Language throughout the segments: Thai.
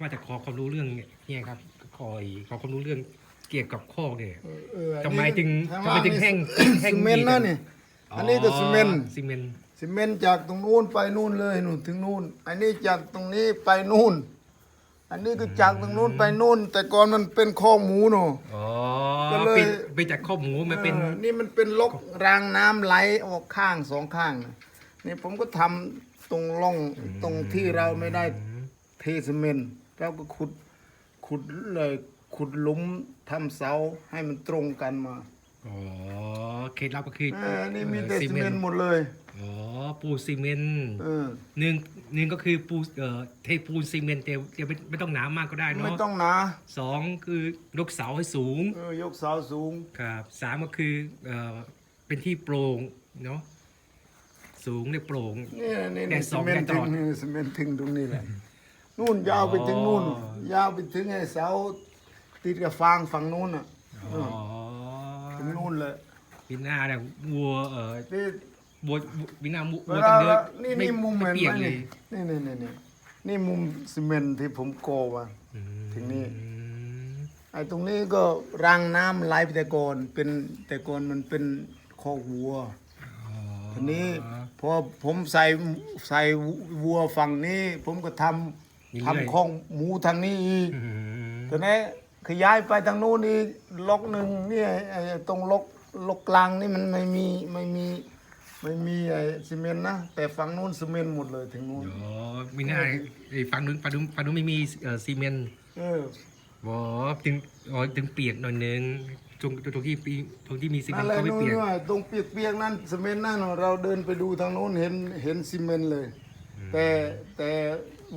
ว่าจะขอความรู้เรื่องเนี่ยครับขอขอความรู้เรื่องเกี่ยวกับคอกเนี่ยเออเอออันทำไมนี้จึงข้าทำไมล่าจึงแห้งแห้งซีเมนต์ดีกันะนี่อันนี้ก็ซีเมนต์ซีเมนต์ซีเมนต์จากตรงนู้นไปนู่นเลยนู่นถึงนู่น อันนี้จากตรงนี้ไปนู่น อันนี้ก็จากตรงนู้นไปนู่น แต่ก่อนมันเป็นข้อหมูเนาะอ๋อก็เลยเป็นเป็นจากข้อหมูมันเป็นออนี่มันเป็นลกรางน้ำไหลออกข้างสองข้างนะนี่ผมก็ทำตรงร่องตรงที่เราไม่ได้เทซีเมนต์ เราก็ขุดขุดเลยขุดหลุมทำเสาให้มันตรงกันมาอ๋อเคล็ดลับก็คือเออนี่มีแต่ซีซีเมนต์หมดเลย อ๋อปูนซีเมนต์เออ หนึ่งหนึ่งก็คือปูเอ่อเทปูนซีเมนต์แต่แต่ไม่ไม่ต้องหนามากก็ได้ไม่เนาะต้องหนาสองคือยกเสาให้สูงเออยกเสาสูง ครับสามก็คือเอ่อเป็นที่โปร่งเนาะสูงในโปร่งนี่นี่แดนี่ดส่ซีองเมนต์แดดตถึลงอด นี่ซีเมนต์ถึงตรงนี้แหละ นู่นยาวไปถึงนู่นอ๋อยาวไปถึงไอ้เสาติดกับฟางฝั่งนู้นอะอ๋อถึงนู่นเลยวินาเนี่ยวัวเอ่อที่ วัววินาวัวเววัวลาต้องเดินนี่ไม่นี่มุมไม่เห็นเปียไหกมเลยนี่นี่นี่นี่นี่มุมซีเมนต์ที่ผมโกว่าอืมถึงนี่ไอ้ตรงนี้ก็รางน้ำไหลไปแต่ก่อนเป็นแต่ก่อนมันเป็นคอกวัวอ๋อทีนี้พอผมใส่ใส่วัวฝั่งนี้ ผมก็ทำ ทำคอกหมูทางนี้อีก อืมทีนี้ขยายไปทางนู้นอีกล็อกหนึ่งเนี่ยไอ้ตรงล็อกล็อกกลางนี่มันไม่มีไม่มีไม่มีไอ้ซีเมนต์นะ แต่ฝั่งนู้นซีเมนต์หมดเลยถึงนู้นอ๋อวินาไอ้ฝั่งนู้นฝั่งนู้นฝั่งนู้นไม่มีเอ่อซีเมนต์เอออ๋อถึงอ๋อถึงเปียกหน่อยนึงตรงตรงที่ปีตรงที่มีซีเมนั่นนต์แหละก็ไม่นู้นเปียกด้วยตรงเปียกๆนั่นซีเมนต์นั่นเราเดินไปดูทางนู้นเห็นเห็นซีเมนต์เลย แต่แต่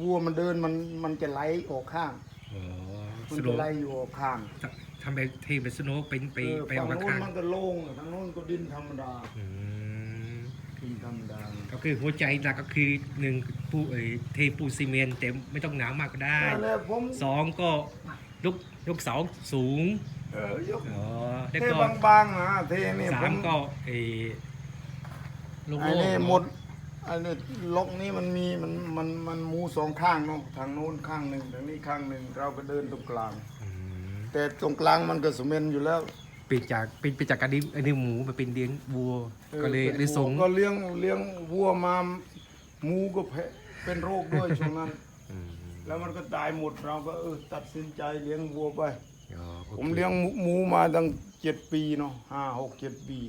วัวมันเดินมันมันจะไหลออกข้างอ๋อมันสโลจะปไหลอยู่ออกข้างทำไปเทเป็นสโนว์ไปไปเออไปอฝั่องกนู้นข้างมันก็โล่งทางนู้นก็ดินธรรมดาๆอืมดินธรรมดาก็คือหัวใจหลักก็คือหนึ่งปูเอ่ยเทปูนซีเมนต์แต่ไม่ต้องหนามากก็ได้นั่นแหละผมสองก็ยกยกเสาสูงเออยกอ๋อแล้วเทก็บางๆนะเทนี่สาผมมก็เออโลไอ้โก้นี่หมดไอ้นี่ล็อกนี้มันมีมันมันมันหมูสองข้างเนาะทางโน้นข้างหนึ่งทางนี้ข้างหนึ่งเราก็เดินตรงกลางอืมแต่ตรงกลางมันก็สมเมนอยู่แล้วเปลี่ยนจากเป็นเปลี่ยนจากการที่อันนี้หมูมาเป็นเลี้ยงวัวออก็เลยป็นเลยส่งวัวก็เลี้ยงเลี้ยงวัวมาหมูก็แพ้เป็นโรคด้วยช่วงนั้นอืมแล้วมันก็ตายหมดเราก็เออตัดสินใจเลี้ยงวัวไปอ๋อโอคผมเลี้ยงหมูมาตั้งเจ็ดปีเนาะห้าหกเจ็ดปี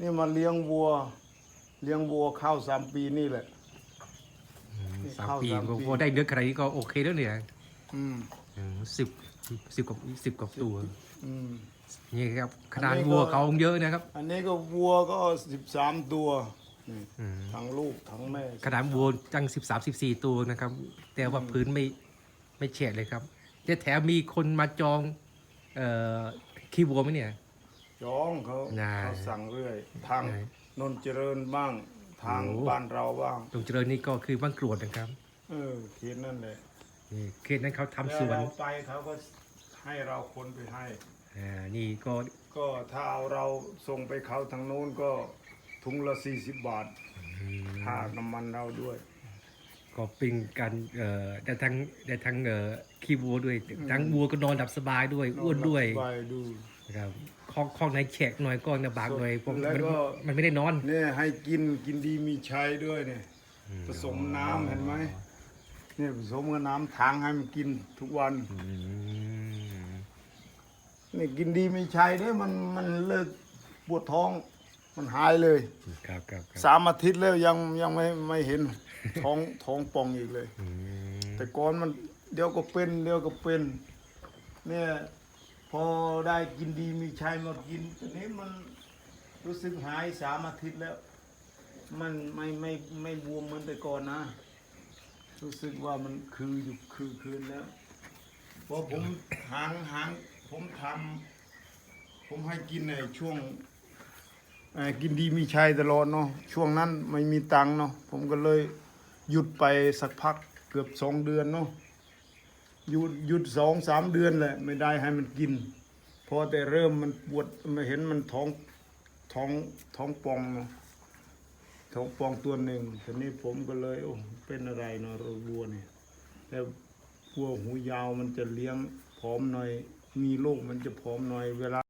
นี่มาเลี้ยงวัว เลี้ยงวัวเข้าสามปีนี่แหละอืมนี่สามเข้าปีสามก็ปีพอได้เยอะขนาดนี้ก็โอเคแล้วเนี่ยอืมอืมสิบสิบกว่าสิบกว่าตัวอืม นี่ครับขนาดอันนี้ก็ วัวเขาเยอะนะครับอันนี้ก็วัวก็สิบสามตัวนี่อืมทั้งลูกทั้งแม่ขนาดวัวจังสิบสามสิบสี่ตัวนะครับ แต่ว่าพื้นไม่ไม่แฉะเลยครับจะแถมมีคนมาจองเอ่อขี้วัวไหมเนี่ยจองเขาน่า เขาสั่งเรื่อยทางไห นนนเจริญบ้าง ทางโอ้ บ้านเราบ้างตรงเจริญนี่ก็คือบ้านกรวดนะครับเออเขตนั่นแหละนี่เขตนั้นเขาทำสวนแล้วเราไปเขาก็ให้เราคนไปให้ อ่านี่ก็ก็ถ้าเอาเราส่งไปเขาทางโน้นก็ถุงละสี่สิบบาทค่าน้ำมันเราด้วย ก็เป็นการเอ่อได้ทั้งได้ทั้งเอ่อขี้วัวด้วยทั้งวัวก็นอนหลับสบายด้วยอ้วนด้วย ไปดูนะ ครับข้องข้องในแฉกหน่อยก็ลำบากหน่อยเพราะแล้วมันก็ มันไม่ได้นอนเนี่ยให้กินกินดีมีชัยด้วยเนี่ยผสมน้ำเห็นไหมเนี่ยผสมกับน้ำทางให้มันกินทุกวันอืมนี่กินดีมีชัยเนี่ยมันมันเลิกปวดท้องมันหายเลยครับครับครับสามอาทิตย์แล้วยังยังไม่ไม่เห็นท้องท้องป่องอีกเลยอืมแต่ก่อนมันเดี๋ยวก็เป็นเดี๋ยวก็เป็น เนี่ย พอได้กินดีมีชัยมากินตอนนี้มันรู้สึกหายสามอาทิตย์แล้ว มันไม่ไม่ไม่บวมเหมือนแต่ก่อนนะ รู้สึกว่ามันคืออยู่คือคืนแล้วพราะผมหางหางผมทำผมให้กินในช่วงกินดีมีชัยตลอดเนาะช่วงนั้นไม่มีตังเนาะผมก็เลยหยุดไปสักพักเกือบสองเดือนเนาะ หยุดหยุดสองสามเดือนแหละไม่ได้ให้มันกิน พอแต่เริ่มมันปวดมาเห็นมันท้องท้องท้องป่องท้องปองตัวหนึ่งทีนี้ผมก็เลยโอ้เป็นอะไรเนาะรถวัวเนี่ยแล้ววัวหูยาวมันจะเลี้ยงผอมหน่อย มีโรคมันจะผอมหน่อยเวลา